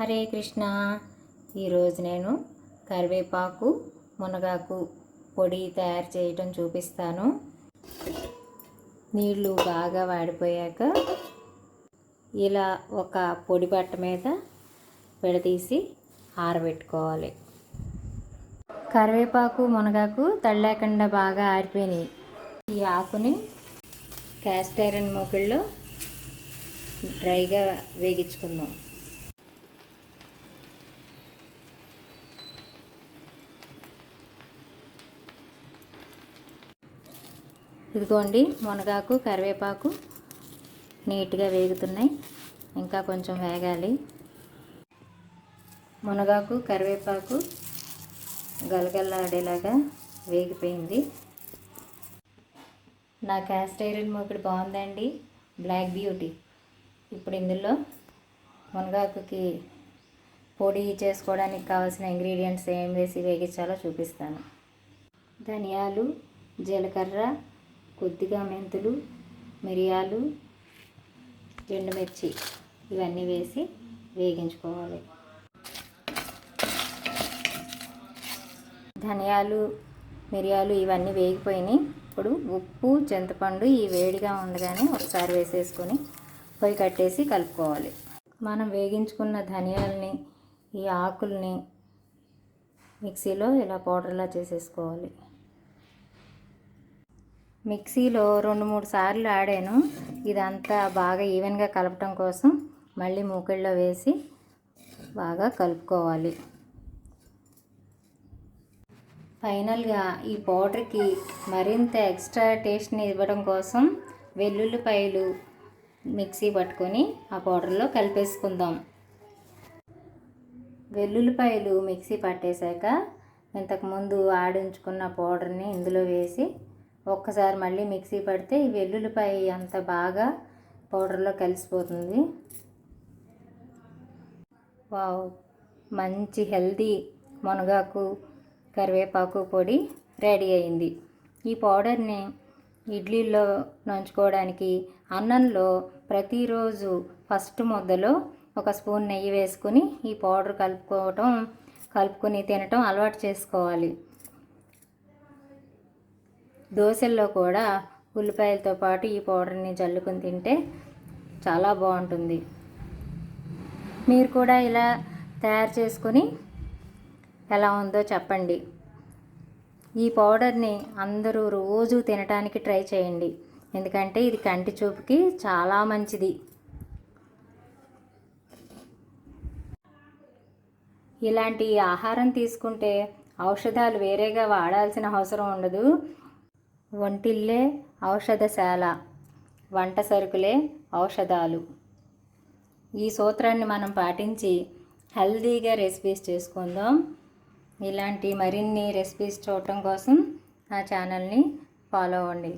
హరే కృష్ణ. ఈరోజు నేను కరివేపాకు మునగాకు పొడి తయారు చేయటం చూపిస్తాను. నీళ్ళు బాగా వాడిపోయాక ఇలా ఒక పొడి బట్ట మీద విడదీసి ఆరబెట్టుకోవాలి. కరివేపాకు మునగాకు తళ్ళలేకుండా బాగా ఆరిపోయినాయి. ఈ ఆకుని క్యాస్ట్ ఐరన్ మూకిళ్ళు డ్రైగా వేగించుకుందాం. ఇదిగోండి మునగాకు కరివేపాకు నీట్గా వేగుతున్నాయి. ఇంకా కొంచెం వేగాలి. మునగాకు కరివేపాకు గలగల్లాడేలాగా వేగిపోయింది. నా క్యాస్ట్ ఐరన్ మొక్కడు బాగుందండి. Black beauty. ఇప్పుడు ఇందులో మునగాకుకి పొడి చేసుకోవడానికి కావాల్సిన ఇంగ్రీడియంట్స్ ఏం వేసి వేగించాలో చూపిస్తాను. ధనియాలు జీలకర్ర కొద్దిగా మెంతులు మిరియాలు ఎండుమిర్చి ఇవన్నీ వేసి వేగించుకోవాలి. ధనియాలు మిరియాలు ఇవన్నీ వేగిపోయినాయి. ఇప్పుడు ఉప్పు చింతపండు ఈ వేడిగా ఉండగానే ఒకసారి వేసేసుకొని పొయ్యి కట్టేసి కలుపుకోవాలి. మనం వేగించుకున్న ధనియాలని ఈ ఆకుల్ని మిక్సీలో ఇలా పౌడర్లా చేసేసుకోవాలి. మిక్సీలో రెండు మూడు సార్లు ఆడాను. ఇదంతా బాగా ఈవెన్గా కలపటం కోసం మళ్ళీ మూకిళ్ళలో వేసి బాగా కలుపుకోవాలి. ఫైనల్గా ఈ పౌడర్కి మరింత ఎక్స్ట్రా టేస్ట్ని ఇవ్వడం కోసం వెల్లుల్లిపాయలు మిక్సీ పట్టుకొని ఆ పౌడర్లో కలిపేసుకుందాం. వెల్లుల్లిపాయలు మిక్సీ పట్టేశాక ఇంతకుముందు ఆడించుకున్న పౌడర్ని ఇందులో వేసి ఒక్కసారి మళ్ళీ మిక్సీ పడితే ఈ వెల్లుల్లిపాయ అంత బాగా పౌడర్లో కలిసిపోతుంది. వావ్ మంచి హెల్తీ మునగాకు కరివేపాకు పొడి రెడీ అయింది. ఈ పౌడర్ని ఇడ్లీలో నంచుకోవడానికి అన్నంలో ప్రతిరోజు ఫస్ట్ ముద్దలో ఒక స్పూన్ నెయ్యి వేసుకుని ఈ పౌడర్ కలుపుకోవటం కలుపుకొని తినటం అలవాటు చేసుకోవాలి. దోశల్లో కూడా ఉల్లిపాయలతో పాటు ఈ పౌడర్ని జల్లుకొని తింటే చాలా బాగుంటుంది. మీరు కూడా ఇలా తయారు చేసుకొని ఎలా ఉందో చెప్పండి. ఈ పౌడర్ని అందరూ రోజు తినడానికి ట్రై చేయండి. ఎందుకంటే ఇది కంటి చూపుకి చాలా మంచిది. ఇలాంటి ఆహారం తీసుకుంటే ఔషధాలు వేరేగా వాడాల్సిన అవసరం ఉండదు. వంటిల్లే ఔషధశాల వంట సరుకులే ఔషధాలు. ఈ సూత్రాన్ని మనం పాటించి హెల్దీగా రెసిపీస్ చేసుకుందాం. ఇలాంటి మరిన్ని రెసిపీస్ చూడటం కోసం నా ఛానల్ని ఫాలో అవ్వండి.